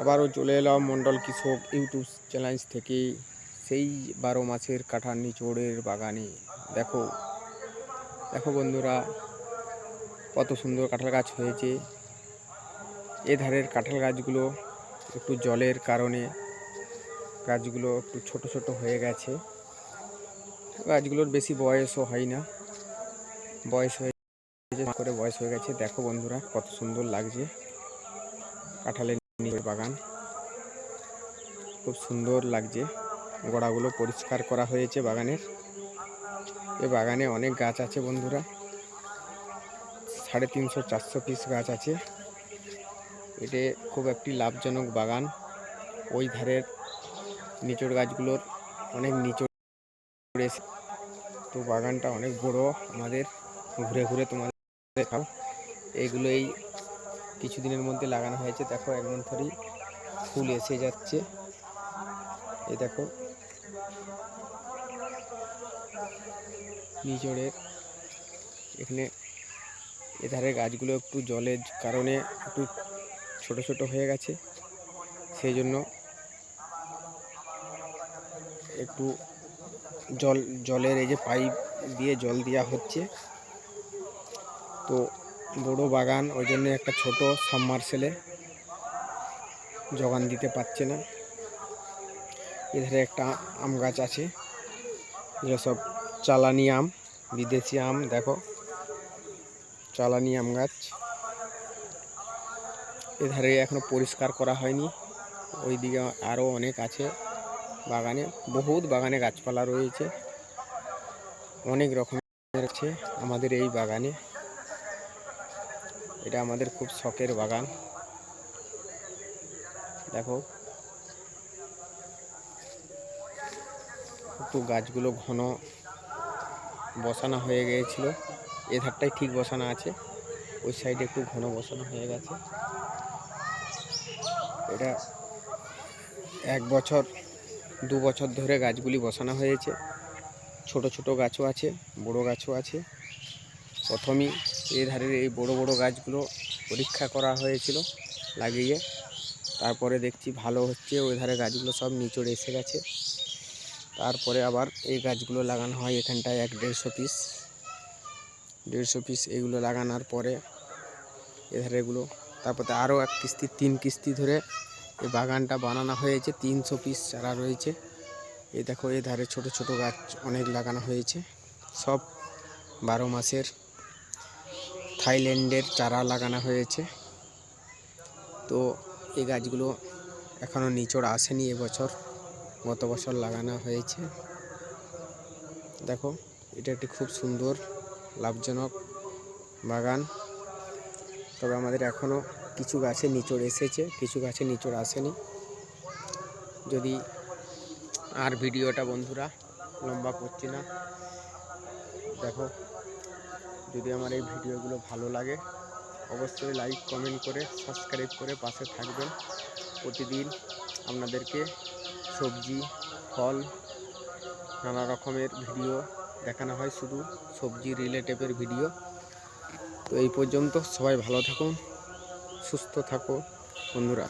আবারও চলে এলাম মণ্ডল কৃষক ইউটিউব চ্যানেল থেকে সেই বারো মাসের কাঁঠাল নিচোড়ের বাগানে। দেখো দেখো বন্ধুরা, কত সুন্দর কাঁঠাল গাছ হয়েছে। এ ধারের কাঁঠাল গাছগুলো একটু জলের কারণে গাছগুলো একটু ছোট ছোট হয়ে গেছে। গাছগুলোর বেশি বয়সও হয় না। বয়স হয়ে করে বয়স হয়ে গেছে। দেখো বন্ধুরা, কত সুন্দর লাগছে। কাঁঠালের বাগান। খুব সুন্দর লাগছে। গোড়াগুলো পরিষ্কার করা হয়েছে বাগানের। এ বাগানে অনেক গাছ আছে বন্ধুরা। সাড়ে তিনশো, চারশো পিস গাছ আছে। এটি খুব একটি লাভজনক বাগান। ওই ধারের নিচড় গাছগুলোর অনেক নিচড় তো বাগানটা অনেক বড় আমাদের। ঘুরে ঘুরে তোমাদের দেখাও এইগুলো এই কিছুদিনের মধ্যে লাগানো হয়েছে। দেখো, একদম ধরি ফুল এসে যাচ্ছে। এই দেখো নিচড়ের এখানে এধারে গাছগুলো একটু জলের কারণে একটু ছোট ছোট হয়ে গেছে। সেই জন্য একটু জল, জলের এই যে পাইপ দিয়ে জল দেওয়া হচ্ছে। তো বড় বাগান, ওই জন্য একটা ছোট সাবমার্সেলে যোগান দিতে পারছে না। এধারে একটা আম গাছ আছে এগুলো সব চালানি আম, বিদেশি আম, দেখো। চালানি আম গাছ। এধারে এখনও পরিষ্কার করা হয়নি। ওইদিকে আরও অনেক আছে বাগানে, বহুত বাগানে গাছপালা রয়েছে। অনেক রকমের আছে আমাদের এই বাগানে। এটা আমাদের খুব শখের বাগান। দেখো। একটু গাছগুলো ঘন বসানো হয়ে গিয়েছিল। এ ধারটাই ঠিক বসানো আছে। ওই সাইডে একটু ঘন বসানো হয়ে গেছে। এটা এক বছর, দু বছর ধরে গাছগুলি বসানো হয়েছে। ছোট ছোট গাছও আছে, বড় গাছও আছে। প্রথমেই এই ধারের এই বড় বড় গাছগুলো পরীক্ষা করা হয়েছিল লাগিয়ে। তারপরে দেখছি ভালো হচ্ছে, ওই ধারে গাছগুলো সব নিচড়ে এসে গেছে। তারপরে আবার এই গাছগুলো লাগানো হয় এখানটায় এক দেড়শো পিস দেড়শো পিস এগুলো লাগানোর পরে এধারে এগুলো তারপরে আরও এক কিস্তি, তিন কিস্তি ধরে এই বাগানটা বানানো হয়েছে, তিনশো পিস চারা রয়েছে। এই দেখো এই ধারে ছোট ছোট গাছ অনেক লাগানো হয়েছে। সব বারো মাসের থাইল্যান্ডের চারা লাগানো হয়েছে। তো এই গাছগুলো এখনও নিচড় আসেনি এবছর। গত বছর লাগানো হয়েছে। দেখো, এটা একটি খুব সুন্দর, লাভজনক বাগান। তবে আমাদের এখনও কিছু গাছে নিচড় এসেছে, কিছু গাছে নিচড় আসেনি। যদি আর ভিডিওটা বন্ধুরা লম্বা করছি না, দেখো যদি আমার এই ভিডিওগুলো ভালো লাগে, অবশ্যই লাইক কমেন্ট করে সাবস্ক্রাইব করে পাশে থাকবেন। প্রতিদিন আপনাদেরকে সবজি, ফল, নানা রকমের ভিডিও দেখানো হয়, শুধু সবজি রিলেটিভের ভিডিও। তো এই পর্যন্ত সবাই ভালো থাকুন, সুস্থ থাকো বন্ধুরা।